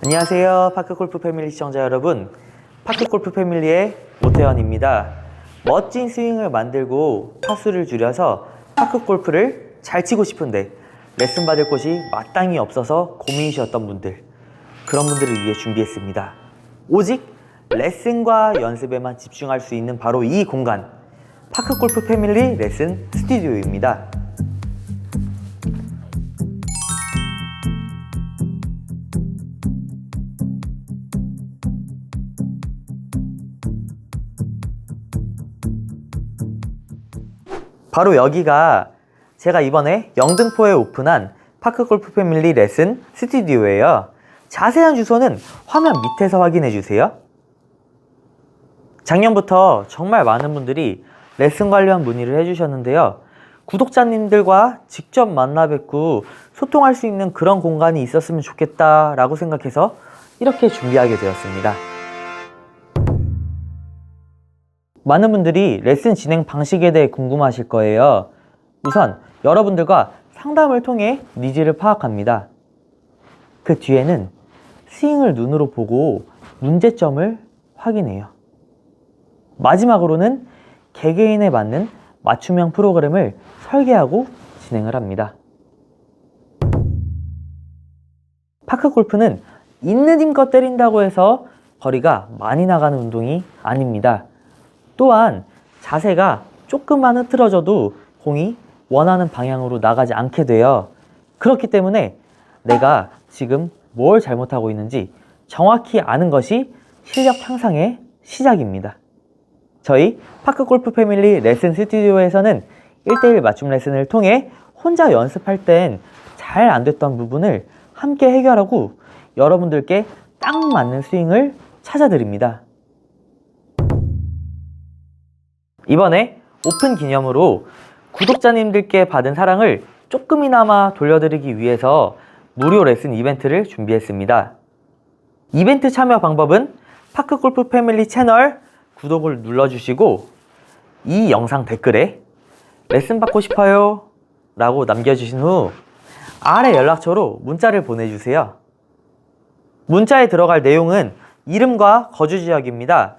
안녕하세요. 파크골프 패밀리 시청자 여러분. 파크골프 패밀리의 오태현입니다. 멋진 스윙을 만들고 타수를 줄여서 파크골프를 잘 치고 싶은데 레슨 받을 곳이 마땅히 없어서 고민이셨던 분들 그런 분들을 위해 준비했습니다. 오직 레슨과 연습에만 집중할 수 있는 바로 이 공간 파크골프 패밀리 레슨 스튜디오입니다. 바로 여기가 제가 이번에 영등포에 오픈한 파크골프 패밀리 레슨 스튜디오예요. 자세한 주소는 화면 밑에서 확인해 주세요. 작년부터 정말 많은 분들이 레슨 관련 문의를 해주셨는데요. 구독자님들과 직접 만나 뵙고 소통할 수 있는 그런 공간이 있었으면 좋겠다라고 생각해서 이렇게 준비하게 되었습니다. 많은 분들이 레슨 진행 방식에 대해 궁금하실 거예요. 우선 여러분들과 상담을 통해 니즈를 파악합니다. 그 뒤에는 스윙을 눈으로 보고 문제점을 확인해요. 마지막으로는 개개인에 맞는 맞춤형 프로그램을 설계하고 진행을 합니다. 파크 골프는 있는 힘껏 때린다고 해서 거리가 많이 나가는 운동이 아닙니다. 또한 자세가 조금만 흐트러져도 공이 원하는 방향으로 나가지 않게 돼요. 그렇기 때문에 내가 지금 뭘 잘못하고 있는지 정확히 아는 것이 실력 향상의 시작입니다. 저희 파크 골프 패밀리 레슨 스튜디오에서는 1대1 맞춤 레슨을 통해 혼자 연습할 땐 잘 안 됐던 부분을 함께 해결하고 여러분들께 딱 맞는 스윙을 찾아드립니다. 이번에 오픈 기념으로 구독자님들께 받은 사랑을 조금이나마 돌려드리기 위해서 무료 레슨 이벤트를 준비했습니다. 이벤트 참여 방법은 파크골프 패밀리 채널 구독을 눌러주시고 이 영상 댓글에 레슨 받고 싶어요 라고 남겨주신 후 아래 연락처로 문자를 보내주세요. 문자에 들어갈 내용은 이름과 거주 지역입니다.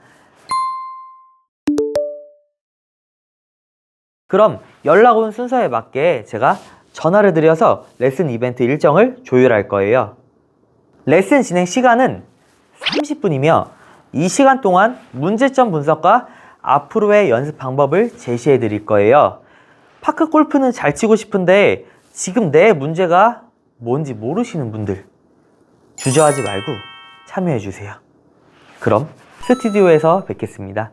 그럼 연락 온 순서에 맞게 제가 전화를 드려서 레슨 이벤트 일정을 조율할 거예요. 레슨 진행 시간은 30분이며 이 시간 동안 문제점 분석과 앞으로의 연습 방법을 제시해 드릴 거예요. 파크 골프는 잘 치고 싶은데 지금 내 문제가 뭔지 모르시는 분들 주저하지 말고 참여해 주세요. 그럼 스튜디오에서 뵙겠습니다.